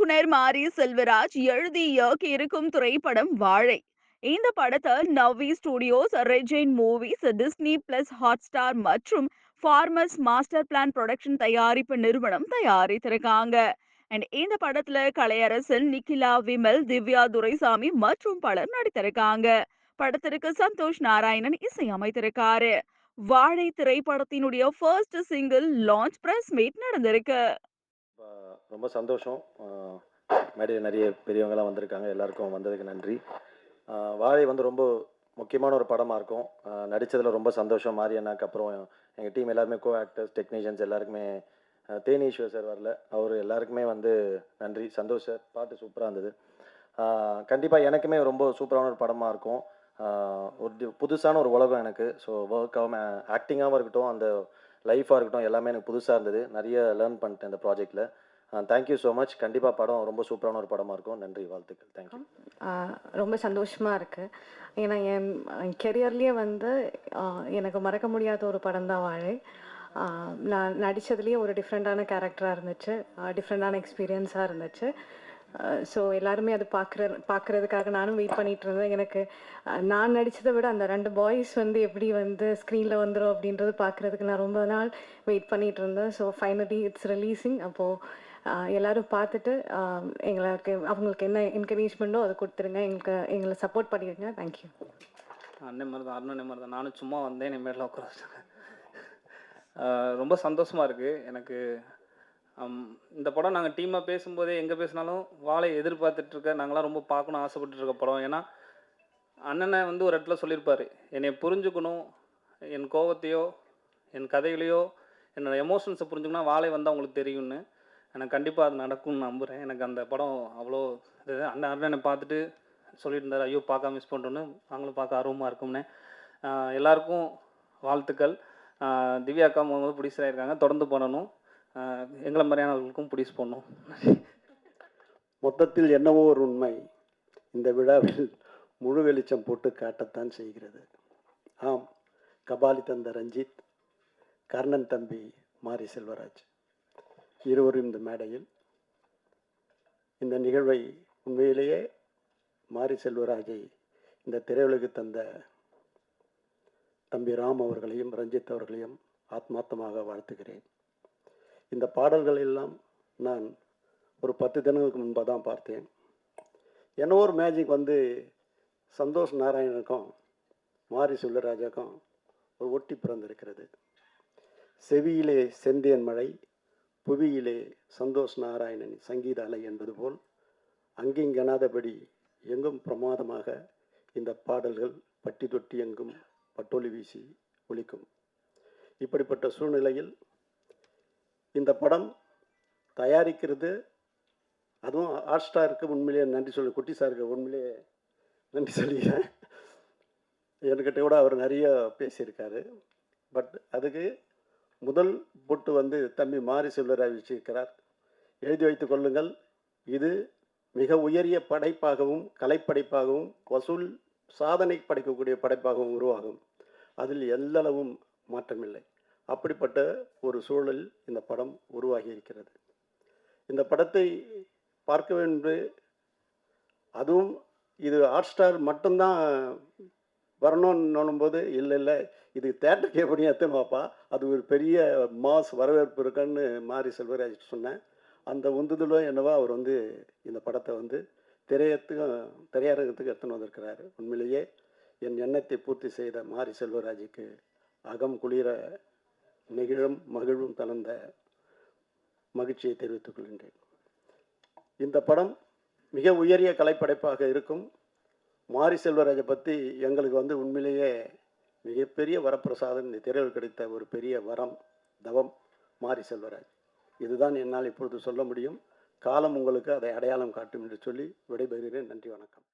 இயக்குனர் மாரி செல்வராஜ் எழுதி இயக்கி இருக்கும் திரைப்படம் வாழை. இந்த படத்தை நவ்வி ஸ்டுடியோஸ் ரெஜெயின் movies Disney plus Hotstar மற்றும் ஃபார்மர்ஸ் மாஸ்டர் பிளான் ப்ரொடக்ஷன் தயாரிப்பு நிறுவனம் தயாரித்திருக்காங்க. அண்ட் இந்த படத்துல கலையரசன் நிக்கிலா விமல் திவ்யா துரைசாமி மற்றும் பலர் நடித்திருக்காங்க. படத்திற்கு சந்தோஷ் நாராயணன் இசையமைத்திருக்காரு. வாழை திரைப்படத்தினுடைய first single launch press meet நடந்திருக்கு. ரொம்ப சந்தோஷம். மேடையில் நிறைய பெரியவங்கலாம் வந்திருக்காங்க. எல்லாருக்கும் வந்ததுக்கு நன்றி. வாழை வந்து ரொம்ப முக்கியமான ஒரு படமாக இருக்கும். நடித்ததில் ரொம்ப சந்தோஷம். மாறி அண்ணாக்கு அப்புறம் எங்கள் டீம் எல்லாருமே கோ ஆக்டர்ஸ் டெக்னீஷியன்ஸ் எல்லாருக்குமே தேனீஸ்வர் சார் வரல. அவர் எல்லாருக்குமே வந்து நன்றி. சந்தோஷ் சார் பாட்டு சூப்பராக இருந்தது. கண்டிப்பாக எனக்குமே ரொம்ப சூப்பரான ஒரு படமாக இருக்கும். ஒரு புதுசான ஒரு உலகம் எனக்கு. ஸோ ஒர்க்காகவும் ஆக்டிங்காகவும் இருக்கட்டும் அந்த லைஃபாக இருக்கட்டும் எல்லாமே எனக்கு புதுசாக இருந்தது. நிறைய லேர்ன் பண்ணிட்டேன் இந்த ப்ராஜெக்ட்டில் தேங்க்யூ ஸோ மச் கண்டிப்பாக படம் ரொம்ப சூப்பரான ஒரு படமாக இருக்கும். நன்றி வாழ்த்துக்கள். தேங்க்யூ ரொம்ப சந்தோஷமாக இருக்குது ஏன்னா என் கெரியர்லேயே வந்து எனக்கு மறக்க முடியாத ஒரு படம் தான் வாழை. நான் நடித்ததுலேயே ஒரு டிஃப்ரெண்ட்டான கேரக்டராக இருந்துச்சு. டிஃப்ரெண்ட்டான எக்ஸ்பீரியன்ஸாக இருந்துச்சு. ஸோ எல்லாருமே அது பார்க்குற பார்க்குறதுக்காக நானும் வெயிட் பண்ணிகிட்டு இருந்தேன். எனக்கு நான் நடித்ததை விட அந்த ரெண்டு பாய்ஸ் வந்து எப்படி வந்து ஸ்க்ரீனில் வந்துடும் அப்படின்றது பார்க்குறதுக்கு நான் ரொம்ப நாள் வெயிட் பண்ணிகிட்டு இருந்தேன். ஸோ ஃபைனலி இட்ஸ் ரிலீஸிங் அப்போது எல்லாரும் பார்த்துட்டு எங்களுக்கு அவங்களுக்கு என்ன என்கரேஜ்மெண்ட்டோ அதை கொடுத்துருங்க. எங்களுக்கு எங்களை சப்போர்ட் பண்ணிடுங்க. தேங்க்யூ அண்ணன் மாதிரி தான் அருண் மாதிரி தான் நானும் சும்மா வந்தேன் என் மேலே உட்கார ரொம்ப சந்தோஷமாக இருக்குது எனக்கு இந்த படம் நாங்கள் டீமாக பேசும்போதே எங்கே பேசினாலும் வாழை எதிர்பார்த்துட்டு இருக்க நாங்களாம் ரொம்ப பார்க்கணும் ஆசைப்பட்டு இருக்க படம். ஏன்னா அண்ணனை வந்து ஒரு இடத்துல சொல்லியிருப்பார். என்னை புரிஞ்சுக்கணும். என் கோவத்தையோ என் கதைகளையோ என்னோட எமோஷன்ஸை புரிஞ்சுக்கணும் வாழை வந்து அவங்களுக்கு தெரியும்னு. எனக்கு கண்டிப்பாக அது நடக்கும்னு நம்புகிறேன் எனக்கு அந்த படம் அவ்வளோ இது அண்ணன் அண்ணனை பார்த்துட்டு சொல்லிட்டு இருந்தார் ஐயோ பார்க்க மிஸ் பண்ணுறோன்னு நாங்களும் பார்க்க ஆர்வமாக இருக்கும்னே. எல்லாருக்கும் வாழ்த்துக்கள். திவ்யா அக்கா முதல்ல ப்ரொடியூசர் தொடர்ந்து பண்ணணும். எங்களை மாதிரியானவர்களுக்கும் ப்ரொடியூஸ் பண்ணணும். மொத்தத்தில் என்னவோ ஒரு உண்மை. இந்த விழாவில் முழு வெளிச்சம் போட்டு காட்டத்தான் செய்கிறது. ஆம் கபாலி தந்த ரஞ்சித் கர்ணன் தம்பி மாரி செல்வராஜ். இருவரும் இந்த மேடையில். இந்த நிகழ்வை உண்மையிலேயே மாரி செல்வராஜை இந்த திரையுலகு தந்த தம்பி ராம் அவர்களையும் ரஞ்சித் அவர்களையும் ஆத்மார்த்தமாக வாழ்த்துகிறேன். இந்த பாடல்கள் எல்லாம் நான் ஒரு பத்து தினங்களுக்கு முன்பாக தான் பார்த்தேன். என்ன ஒரு மேஜிக் வந்து சந்தோஷ் நாராயணனுக்கும் மாரி சுல்லராஜாக்கும் ஒரு ஒட்டி பிறந்திருக்கிறது. செவியிலே செந்தியன் மழை புவியிலே சந்தோஷ் நாராயணன் சங்கீத அலை என்பது போல் அங்கிங்கெனாதபடி எங்கும் பிரமாதமாக இந்த பாடல்கள் பட்டி தொட்டி எங்கும் பட்டொலி வீசி ஒலிக்கும். இப்படிப்பட்ட சூழ்நிலையில் இந்த படம் தயாரிக்கிறது. அதுவும் ஹாட் ஸ்டாருக்கு உண்மையிலேயே நன்றி சொல்லி குட்டி சாருக்கு உண்மையிலேயே நன்றி சொல்லிக்கிறேன். என்கிட்ட கூட அவர் நிறைய பேசியிருக்காரு. பட் அதுக்கு முதல் பொட்டு வந்து தம்பி மாரி செல்வராய் வச்சிருக்கிறார். எழுதி வைத்துக் கொள்ளுங்கள். இது மிக உயரிய படைப்பாகவும் கலைப்படைப்பாகவும் வசூல் சாதனை படைக்கக்கூடிய படைப்பாகவும் உருவாகும். அதில் எல்லளவும் மாற்றமில்லை. அப்படிப்பட்ட ஒரு சூழல் இந்த படம் உருவாகி இருக்கிறது இந்த படத்தை பார்க்க வேண்டும். அதுவும் இது ஹாட் ஸ்டார் மட்டும்தான் வரணும்னு போது இல்லை இல்லை இது தேட்டருக்கு எப்படி பாப்பா அது ஒரு பெரிய மாஸ் வரவேற்பு இருக்குன்னு மாரி செல்வராஜ் சொன்னேன். அந்த உந்துதலோ என்னவோ அவர் வந்து இந்த படத்தை வந்து திரையத்துக்கும் திரையரங்கத்துக்கு எடுத்துன்னு வந்திருக்கிறாரு. உண்மையிலேயே என் எண்ணத்தை பூர்த்தி செய்த மாரி செல்வராஜுக்கு அகம் குளிர நெகிழும் மகிழும் கலந்த மகிழ்ச்சியை தெரிவித்துக் கொள்கின்றேன். இந்த படம் மிக உயரிய கலைப்படைப்பாக இருக்கும். மாரி செல்வராஜை பற்றி எங்களுக்கு வந்து உண்மையிலேயே மிகப்பெரிய வரப்பிரசாதம் இந்த திரையில் கிடைத்த ஒரு பெரிய வரம் தவம் மாரி செல்வராஜ் இதுதான் என்னால் இப்பொழுது சொல்ல முடியும். காலம் உங்களுக்கு அதை அடையாளம் காட்டும் என்று சொல்லி விடைபெறுகிறேன். நன்றி வணக்கம்.